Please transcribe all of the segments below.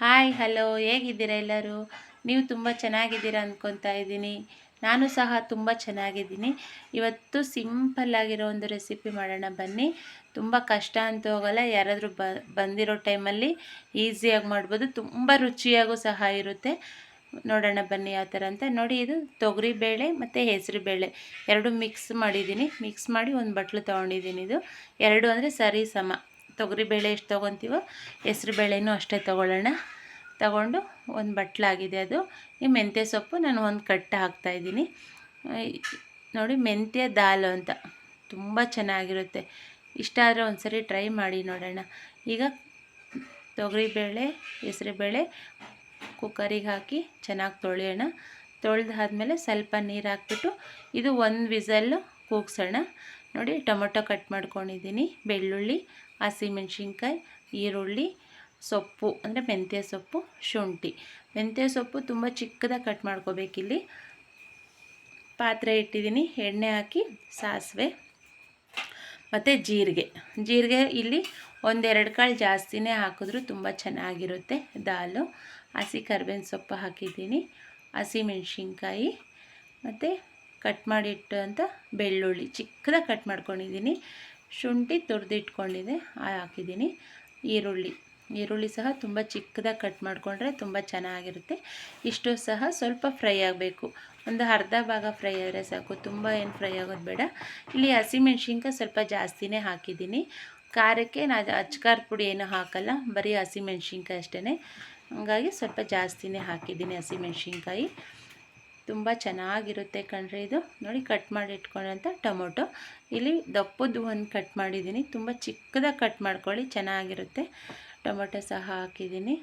Hi hello ಹೇಗಿದ್ದೀರಾ ಎಲ್ಲರೂ? ನೀವು ತುಂಬ ಚೆನ್ನಾಗಿದ್ದೀರಾ ಅಂದ್ಕೊತಾ ಇದ್ದೀನಿ. ನಾನು ಸಹ ತುಂಬ ಚೆನ್ನಾಗಿದ್ದೀನಿ. ಇವತ್ತು ಸಿಂಪಲ್ ಆಗಿರೋ ಒಂದು ರೆಸಿಪಿ ಮಾಡೋಣ ಬನ್ನಿ. ತುಂಬ ಕಷ್ಟ ಅಂತ ಹೋಗಲ್ಲ. ಯಾರಾದರೂ ಬ, ಬಂದಿರೋ ಟೈಮಲ್ಲಿ ಈಸಿಯಾಗಿ ಮಾಡ್ಬೋದು. ತುಂಬ ರುಚಿಯಾಗೂ ಸಹ ಇರುತ್ತೆ. ನೋಡೋಣ ಬನ್ನಿ ಯಾವ ಥರ ಅಂತ. ನೋಡಿ, ಇದು ತೊಗರಿ ಬೇಳೆ ಮತ್ತು ಹೆಸರು ಬೇಳೆ. ಎರಡು ಮಿಕ್ಸ್ ಮಾಡಿದ್ದೀನಿ. ಮಿಕ್ಸ್ ಮಾಡಿ ಒಂದು ಬಟ್ಲು ತೊಗೊಂಡಿದ್ದೀನಿ ಇದು. ಎರಡು ಅಂದರೆ ಸರಿ ಸಮ. ತೊಗರಿಬೇಳೆ ಎಷ್ಟು ತೊಗೊತೀವೋ ಹೆಸ್ರು ಬೇಳೆನೂ ಅಷ್ಟೇ ತೊಗೊಳ್ಳೋಣ. ತಗೊಂಡು ಒಂದು ಬಟ್ಲಾಗಿದೆ ಅದು. ಈ ಮೆಂತ್ಯ ಸೊಪ್ಪು ನಾನು ಒಂದು ಕಟ್ಟು ಹಾಕ್ತಾಯಿದ್ದೀನಿ ನೋಡಿ ಮೆಂತ್ಯ ದಾಲ್ ಅಂತ. ತುಂಬ ಚೆನ್ನಾಗಿರುತ್ತೆ. ಇಷ್ಟ ಆದರೆ ಒಂದು ಸರಿ ಟ್ರೈ ಮಾಡಿ ನೋಡೋಣ. ಈಗ ತೊಗರಿಬೇಳೆ ಹೆಸರುಬೇಳೆ ಕುಕ್ಕರಿಗೆ ಹಾಕಿ ಚೆನ್ನಾಗಿ ತೊಳೆಯೋಣ. ತೊಳೆದಾದ್ಮೇಲೆ ಸ್ವಲ್ಪ ನೀರು ಹಾಕ್ಬಿಟ್ಟು ಇದು ಒಂದು ವಿಸಲ್ಲು ಕೂಗ್ಸೋಣ. ನೋಡಿ ಟೊಮೊಟೊ ಕಟ್ ಮಾಡ್ಕೊಂಡಿದ್ದೀನಿ, ಬೆಳ್ಳುಳ್ಳಿ, ಹಸಿಮೆಣ್ಸಿನ್ಕಾಯಿ, ಈರುಳ್ಳಿ, ಸೊಪ್ಪು, ಅಂದರೆ ಮೆಂತ್ಯ ಸೊಪ್ಪು, ಶುಂಠಿ. ಮೆಂತ್ಯ ಸೊಪ್ಪು ತುಂಬ ಚಿಕ್ಕದಾಗಿ ಕಟ್ ಮಾಡ್ಕೋಬೇಕಿಲ್ಲಿ ಪಾತ್ರೆ ಇಟ್ಟಿದ್ದೀನಿ, ಎಣ್ಣೆ ಹಾಕಿ, ಸಾಸಿವೆ ಮತ್ತು ಜೀರಿಗೆ. ಜೀರಿಗೆ ಇಲ್ಲಿ ಒಂದೆರಡು ಕಾಳು ಜಾಸ್ತಿನೇ ಹಾಕಿದ್ರು ತುಂಬ ಚೆನ್ನಾಗಿರುತ್ತೆ. ದಾಲು, ಹಸಿ ಕರ್ಬೇವಿನ ಸೊಪ್ಪು ಹಾಕಿದ್ದೀನಿ ಹಸಿ ಮೆಣಸಿನ್ಕಾಯಿ ಮತ್ತು ಕಟ್ ಮಾಡಿಟ್ಟು ಅಂತ ಬೆಳ್ಳುಳ್ಳಿ ಚಿಕ್ಕದಾಗಿ ಕಟ್ ಮಾಡ್ಕೊಂಡಿದ್ದೀನಿ. ಶುಂಠಿ ತುರಿದಿಟ್ಕೊಂಡಿದೆ ಹಾಕಿದ್ದೀನಿ. ಈರುಳ್ಳಿ ಈರುಳ್ಳಿ ಸಹ ತುಂಬ ಚಿಕ್ಕದಾಗಿ ಕಟ್ ಮಾಡಿಕೊಂಡ್ರೆ ತುಂಬ ಚೆನ್ನಾಗಿರುತ್ತೆ. ಇಷ್ಟು ಸಹ ಸ್ವಲ್ಪ ಫ್ರೈ ಆಗಬೇಕು. ಒಂದು ಅರ್ಧ ಭಾಗ ಫ್ರೈ ಆದರೆ ಸಾಕು, ತುಂಬ ಏನು ಫ್ರೈ ಆಗೋದು ಬೇಡ. ಇಲ್ಲಿ ಹಸಿಮೆಣ್ಸಿನ್ಕಾಯಿ ಸ್ವಲ್ಪ ಜಾಸ್ತಿನೇ ಹಾಕಿದ್ದೀನಿ. ಖಾರಕ್ಕೆ ನಾನು ಅಚ್ಕಾರದ ಪುಡಿ ಏನು ಹಾಕಲ್ಲ, ಬರೀ ಹಸಿಮೆಣ್ಸಿನ್ಕಾಯಿ ಅಷ್ಟೇ ಹಾಗಾಗಿ ಸ್ವಲ್ಪ ಜಾಸ್ತಿನೇ ಹಾಕಿದ್ದೀನಿ ಹಸಿಮೆಣ್ಸಿನ್ಕಾಯಿ. ತುಂಬ ಚೆನ್ನಾಗಿರುತ್ತೆ ಕಣ್ರಿ ಇದು. ನೋಡಿ ಕಟ್ ಮಾಡಿ ಇಟ್ಕೊಂಡಂಥ ಟೊಮೊಟೊ. ಇಲ್ಲಿ ದಪ್ಪದ್ದು ಒಂದು ಕಟ್ ಮಾಡಿದ್ದೀನಿ. ತುಂಬ ಚಿಕ್ಕದಾಗಿ ಕಟ್ ಮಾಡ್ಕೊಳ್ಳಿ, ಚೆನ್ನಾಗಿರುತ್ತೆ. ಟೊಮೊಟೊ ಸಹ ಹಾಕಿದ್ದೀನಿ.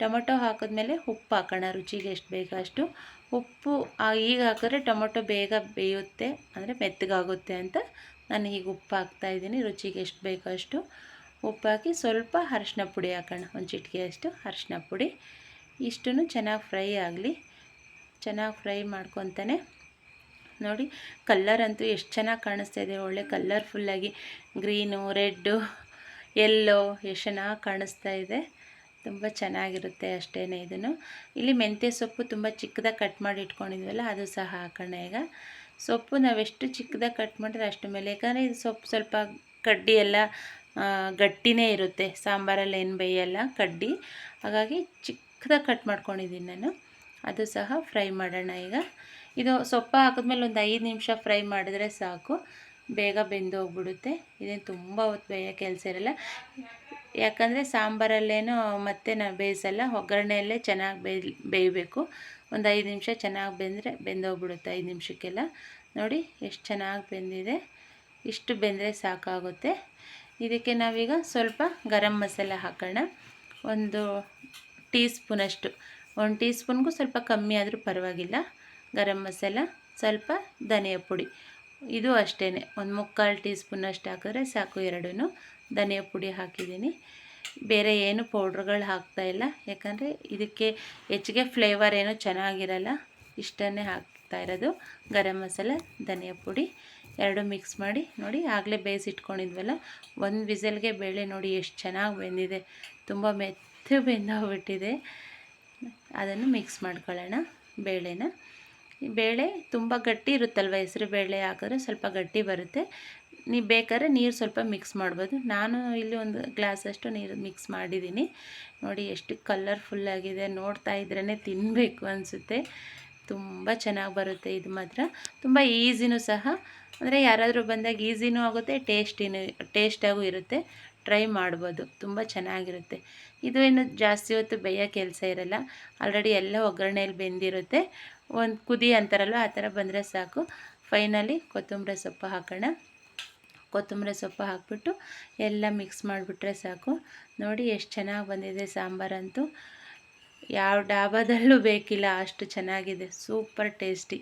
ಟೊಮೊಟೊ ಹಾಕಿದ್ಮೇಲೆ ಉಪ್ಪು ಹಾಕೋಣ, ರುಚಿಗೆ ಎಷ್ಟು ಬೇಕಷ್ಟು ಉಪ್ಪು ಈಗ ಹಾಕಿದ್ರೆ ಟೊಮೊಟೊ ಬೇಗ ಬೇಯುತ್ತೆ, ಅಂದರೆ ಮೆತ್ತಗಾಗುತ್ತೆ ಅಂತ ನಾನು ಈಗ ಉಪ್ಪು ಹಾಕ್ತಾಯಿದ್ದೀನಿ ರುಚಿಗೆ ಎಷ್ಟು ಬೇಕಷ್ಟು ಉಪ್ಪು ಹಾಕಿ ಸ್ವಲ್ಪ ಅರಶಿನ ಪುಡಿ ಹಾಕೋಣ, ಒಂದು ಚಿಟಿಕೆಯಷ್ಟು ಅರಶಿನ ಪುಡಿ. ಇಷ್ಟು ಚೆನ್ನಾಗಿ ಫ್ರೈ ಆಗಲಿ. ಚೆನ್ನಾಗಿ ಫ್ರೈ ಮಾಡ್ಕೊತಾನೆ. ನೋಡಿ ಕಲ್ಲರ್ ಅಂತೂ ಎಷ್ಟು ಚೆನ್ನಾಗಿ ಕಾಣಿಸ್ತಾ ಇದೆ. ಒಳ್ಳೆ ಕಲ್ಲರ್ಫುಲ್ಲಾಗಿ ಗ್ರೀನು ರೆಡ್ಡು ಎಲ್ಲೋ ಎಷ್ಟು ಚೆನ್ನಾಗಿ ಕಾಣಿಸ್ತಾ ಇದೆ. ತುಂಬ ಚೆನ್ನಾಗಿರುತ್ತೆ ಅಷ್ಟೇ ಇದನ್ನು. ಇಲ್ಲಿ ಮೆಂತ್ಯ ಸೊಪ್ಪು ತುಂಬ ಚಿಕ್ಕದಾಗಿ ಕಟ್ ಮಾಡಿ ಇಟ್ಕೊಂಡಿದ್ವಲ್ಲ, ಅದು ಸಹ ಹಾಕೋಣ ಈಗ. ಸೊಪ್ಪು ನಾವೆಷ್ಟು ಚಿಕ್ಕದಾಗಿ ಕಟ್ ಮಾಡಿದ್ರೆ ಅಷ್ಟು ಮೇಲೆ. ಯಾಕಂದರೆ ಇದು ಸೊಪ್ಪು ಸ್ವಲ್ಪ ಕಡ್ಡಿ ಎಲ್ಲ ಗಟ್ಟಿನೇ ಇರುತ್ತೆ. ಸಾಂಬಾರಲ್ಲಿ ಏನು ಬೇಯಲ್ಲ, ಕಡ್ಡಿ. ಹಾಗಾಗಿ ಚಿಕ್ಕದಾಗಿ ಕಟ್ ಮಾಡ್ಕೊಂಡಿದ್ದೀನಿ ನಾನು. ಅದು ಸಹ ಫ್ರೈ ಮಾಡೋಣ ಈಗ. ಇದು ಸೊಪ್ಪು ಹಾಕಿದ್ಮೇಲೆ ಒಂದು ಐದು ನಿಮಿಷ ಫ್ರೈ ಮಾಡಿದ್ರೆ ಸಾಕು. ಬೇಗ ಬೆಂದು ಹೋಗ್ಬಿಡುತ್ತೆ ಇದೇನು ತುಂಬ ಹೊತ್ತು ಬೇಯ ಕೆಲಸ ಇರಲ್ಲ. ಯಾಕಂದರೆ ಸಾಂಬಾರಲ್ಲೇನೋ ಮತ್ತೆ ನಾವು ಬೇಯಿಸಲ್ಲ. ಒಗ್ಗರಣೆಯಲ್ಲೇ ಚೆನ್ನಾಗಿ ಬೇಯ್ ಬೇಯಬೇಕು. ಒಂದು ಐದು ನಿಮಿಷ ಚೆನ್ನಾಗಿ ಬೆಂದರೆ ಬೆಂದೋಗ್ಬಿಡುತ್ತೆ ಐದು ನಿಮಿಷಕ್ಕೆಲ್ಲ. ನೋಡಿ ಎಷ್ಟು ಚೆನ್ನಾಗಿ ಬೆಂದಿದೆ. ಇಷ್ಟು ಬೆಂದರೆ ಸಾಕಾಗುತ್ತೆ. ಇದಕ್ಕೆ ನಾವೀಗ ಸ್ವಲ್ಪ ಗರಂ ಮಸಾಲೆ ಹಾಕೋಣ. ಒಂದು ಟೀ ಸ್ಪೂನಷ್ಟು ಒಂದು ಟೀ ಸ್ಪೂನ್ಗೂ ಸ್ವಲ್ಪ ಕಮ್ಮಿ ಆದರೂ ಪರವಾಗಿಲ್ಲ. ಗರಂ ಮಸಾಲ, ಸ್ವಲ್ಪ ಧನಿಯಾ ಪುಡಿ. ಇದು ಅಷ್ಟೇ ಒಂದು ಮುಕ್ಕಾಲು ಟೀ ಸ್ಪೂನಷ್ಟು ಹಾಕಿದ್ರೆ ಸಾಕು ಎರಡೂ ಧನಿಯಾ ಪುಡಿ ಹಾಕಿದ್ದೀನಿ. ಬೇರೆ ಏನು ಪೌಡ್ರ್ಗಳು ಹಾಕ್ತಾಯಿಲ್ಲ ಯಾಕಂದರೆ ಇದಕ್ಕೆ ಹೆಚ್ಚಿಗೆ ಫ್ಲೇವರ್ ಏನೂ ಚೆನ್ನಾಗಿರಲ್ಲ. ಇಷ್ಟನ್ನೇ ಹಾಕ್ತಾ ಇರೋದು. ಗರಂ ಮಸಾಲ, ಧನಿಯಾ ಪುಡಿ ಎರಡು ಮಿಕ್ಸ್ ಮಾಡಿ ನೋಡಿ. ಆಗಲೇ ಬೇಯಿಸಿಟ್ಕೊಂಡಿದ್ವಲ್ಲ. ಒಂದು ವಿಸಲ್ಗೆ ಬೇಳೆ ನೋಡಿ ಎಷ್ಟು ಚೆನ್ನಾಗಿ ಬೆಂದಿದೆ. ತುಂಬ ಮೆತ್ತು ಬೆಂದೋಗ್ಬಿಟ್ಟಿದೆ. ಅದನ್ನು ಮಿಕ್ಸ್ ಮಾಡ್ಕೊಳ್ಳೋಣ ಬೇಳೆನ. ಬೇಳೆ ತುಂಬ ಗಟ್ಟಿ ಇರುತ್ತಲ್ವ ಹೆಸರು ಬೇಳೆ ಹಾಕಿದ್ರೆ ಸ್ವಲ್ಪ ಗಟ್ಟಿ ಬರುತ್ತೆ. ನೀವು ಬೇಕಾದ್ರೆ ನೀರು ಸ್ವಲ್ಪ ಮಿಕ್ಸ್ ಮಾಡ್ಬೋದು. ನಾನು ಇಲ್ಲಿ ಒಂದು ಗ್ಲಾಸಷ್ಟು ನೀರು ಮಿಕ್ಸ್ ಮಾಡಿದ್ದೀನಿ. ನೋಡಿ ಎಷ್ಟು ಕಲರ್ಫುಲ್ಲಾಗಿದೆ ನೋಡ್ತಾ ಇದ್ರೇ ತಿನ್ನಬೇಕು ಅನಿಸುತ್ತೆ. ತುಂಬ ಚೆನ್ನಾಗಿ ಬರುತ್ತೆ ಇದು ಮಾತ್ರ. ತುಂಬ ಈಸಿನೂ ಸಹ. ಅಂದರೆ ಯಾರಾದರೂ ಬಂದಾಗ ಈಸಿನೂ ಆಗುತ್ತೆ ಟೇಸ್ಟಿನೂ ಟೇಸ್ಟಾಗೂ ಇರುತ್ತೆ. ಟ್ರೈ ಮಾಡ್ಬೋದು, ತುಂಬ ಚೆನ್ನಾಗಿರುತ್ತೆ. ಇದು ಏನು ಜಾಸ್ತಿ ಹೊತ್ತು ಬೇಯೋ ಕೆಲಸ ಇರಲ್ಲ. ಆಲ್ರೆಡಿ ಎಲ್ಲ ಒಗ್ಗರಣೆಯಲ್ಲಿ ಬೆಂದಿರುತ್ತೆ. ಒಂದು ಕುದಿ ಅಂತಾರಲ್ವ, ಆ ಥರ ಬಂದರೆ ಸಾಕು. ಫೈನಲಿ ಕೊತ್ತಂಬರಿ ಸೊಪ್ಪು ಹಾಕೋಣ. ಕೊತ್ತಂಬರಿ ಸೊಪ್ಪು ಹಾಕ್ಬಿಟ್ಟು ಎಲ್ಲ ಮಿಕ್ಸ್ ಮಾಡಿಬಿಟ್ರೆ ಸಾಕು. ನೋಡಿ ಎಷ್ಟು ಚೆನ್ನಾಗಿ ಬಂದಿದೆ ಸಾಂಬಾರಂತೂ. ಯಾವ ಡಾಬಾದಲ್ಲೂ ಬೇಕಿಲ್ಲ, ಅಷ್ಟು ಚೆನ್ನಾಗಿದೆ. Super tasty.